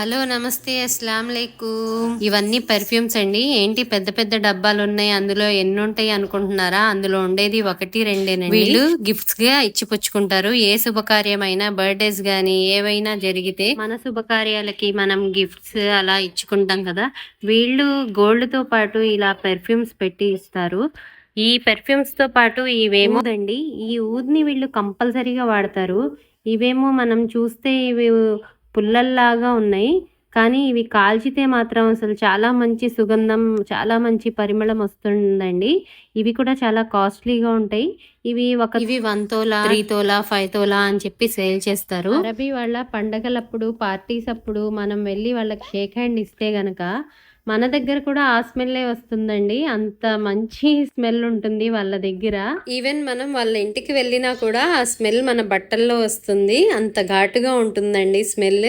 Hello నమస్తే అస్సలం లేకుమ్ ఇవన్నీ పెర్ఫ్యూమ్స్ అండి. ఏంటి పెద్ద పెద్ద డబ్బాలు ఉన్నాయి అందులో ఎన్ని ఉంటాయి అనుకుంటున్నారా? అందులో ఉండేది ఒకటి రెండేనండి. వీళ్ళు గిఫ్ట్స్గా ఇచ్చిపుచ్చుకుంటారు. ఏ శుభకార్యమైనా బర్త్డేస్ గానీ ఏవైనా జరిగితే మన శుభకార్యాలకి మనం గిఫ్ట్స్ అలా ఇచ్చుకుంటాం కదా. వీళ్ళు గోల్డ్తో పాటు ఇలా పెర్ఫ్యూమ్స్ పెట్టి ఇస్తారు. ఈ పెర్ఫ్యూమ్స్తో పాటు ఇవేమో అండి ఈ ఊద్ని వీళ్ళు కంపల్సరీగా వాడతారు. ఇవేమో మనం చూస్తే ఇవి పుల్లల్లాగా ఉన్నాయి. కానీ ఇవి కాల్చితే మాత్రం అసలు చాలా మంచి సుగంధం చాలా మంచి పరిమళం వస్తుందండి. ఇవి కూడా చాలా కాస్ట్లీగా ఉంటాయి. ఇవి ఒక ఇవి one tola three tola five tola అని చెప్పి సేల్ చేస్తారు. అరబీ వాళ్ళ పండగలప్పుడు పార్టీస్ అప్పుడు మనం వెళ్ళి వాళ్ళకి షేక్ హ్యాండ్ ఇస్తే గనక మన దగ్గర కూడా ఆ స్మెల్లే వస్తుందండి. అంత మంచి స్మెల్ ఉంటుంది వాళ్ళ దగ్గర. ఈవెన్ మనం వాళ్ళ ఇంటికి వెళ్ళినా కూడా ఆ స్మెల్ మన బట్టల్లో వస్తుంది. అంత ఘాటుగా ఉంటుందండి స్మెల్.